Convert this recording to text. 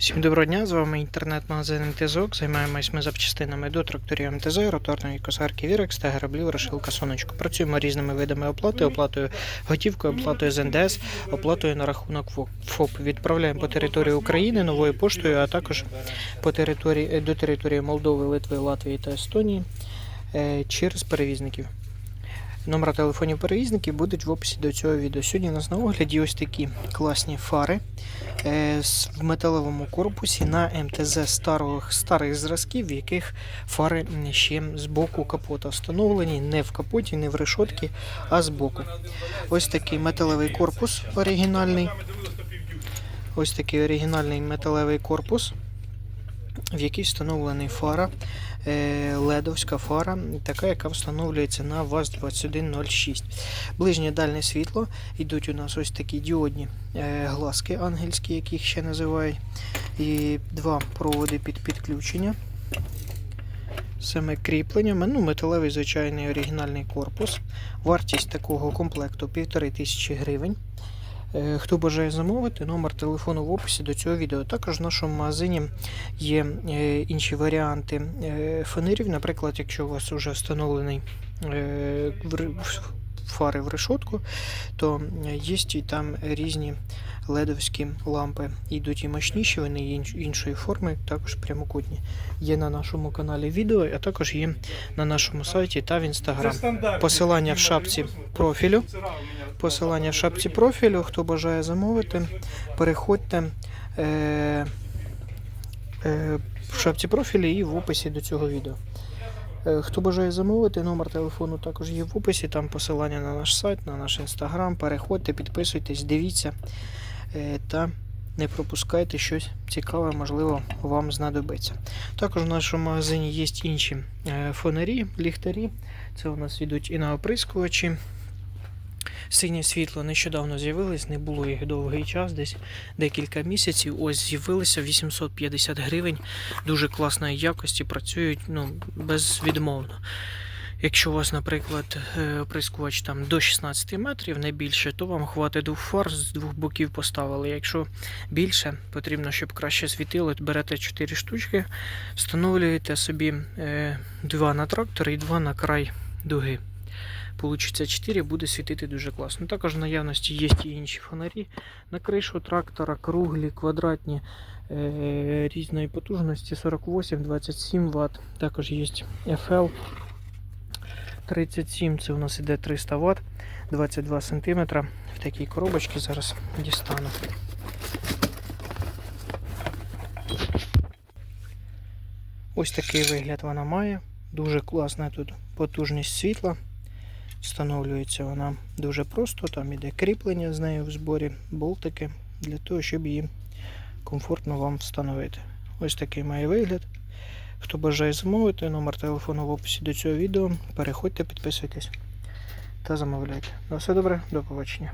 Всім доброго дня, з вами інтернет-магазин МТЗОК. Займаємось ми запчастинами до тракторів МТЗ, роторної косарки Вірекс та граблів Решилка Сонечко. Працюємо різними видами оплати, оплатою готівкою, оплатою з НДС, оплатою на рахунок ФОП. Відправляємо по території України новою поштою, а також по території, до території Молдови, Литви, Латвії та Естонії е, через перевізників. Номера телефонів перевізників будуть в описі до цього відео. Сьогодні у нас на огляді ось такі класні фари е, в металевому корпусі на МТЗ старих, старих зразків, в яких фари ще з боку капота встановлені, не в капоті, не в решотці, а з боку. Ось такий металевий корпус оригінальний. Ось такий оригінальний металевий корпус, в який встановлений фара, е, ледовська фара, така, яка встановлюється на ВАЗ-2106. Ближнє дальне світло йдуть у нас ось такі діодні е, глазки ангельські, як їх ще називають, і два проводи під підключення. Саме кріплення, ну, металевий звичайний оригінальний корпус. Вартість такого комплекту 1500 гривень. Е, Хто бажає замовити, номер телефону в описі до цього відео. Також в нашому магазині є е, інші варіанти е, фанерів. Наприклад, якщо у вас вже встановлений фари в решотку, то є і там різні ледовські лампи. Йдуть і мощніші, вони іншої форми, також прямокутні. Є на нашому каналі відео, а також є на нашому сайті та в інстаграм. Посилання в шапці профілю. Посилання в шапці профілю. Хто бажає замовити, переходьте е, е, в шапці профілю і в описі до цього відео. Е, Хто бажає замовити, номер телефону також є в описі. Там посилання на наш сайт, на наш інстаграм. Переходьте, підписуйтесь, дивіться е, та не пропускайте щось цікаве, можливо, вам знадобиться. Також в нашому магазині є інші е, фонарі, ліхтарі. Це у нас йдуть і на оприскувачі. Синє світло нещодавно з'явилось, не було їх довгий час, десь декілька місяців. Ось з'явилися 850 гривень. Дуже класної якості, працюють ну, безвідмовно. Якщо у вас, наприклад, е, оприскувач там до 16 метрів, не більше, то вам хватить двох фар з двох боків поставили. Якщо більше, потрібно, щоб краще світило, берете 4 штучки, встановлюєте собі е, два на трактор і два на край дуги. Получиться 4, буде світити дуже класно. Також в наявності є і інші фонарі на кришу трактора, круглі, квадратні е, різної потужності 48-27 Вт. Також є FL 37, це у нас іде 300 Вт, 22 см. В такій коробочці зараз дістану. Ось такий вигляд вона має. Дуже класна тут потужність світла. Встановлюється вона дуже просто, там іде кріплення з нею в зборі, болтики, для того, щоб її комфортно вам встановити. Ось такий має вигляд. Хто бажає замовити, номер телефону в описі до цього відео. Переходьте, підписуйтесь та замовляйте. На все добре, до побачення.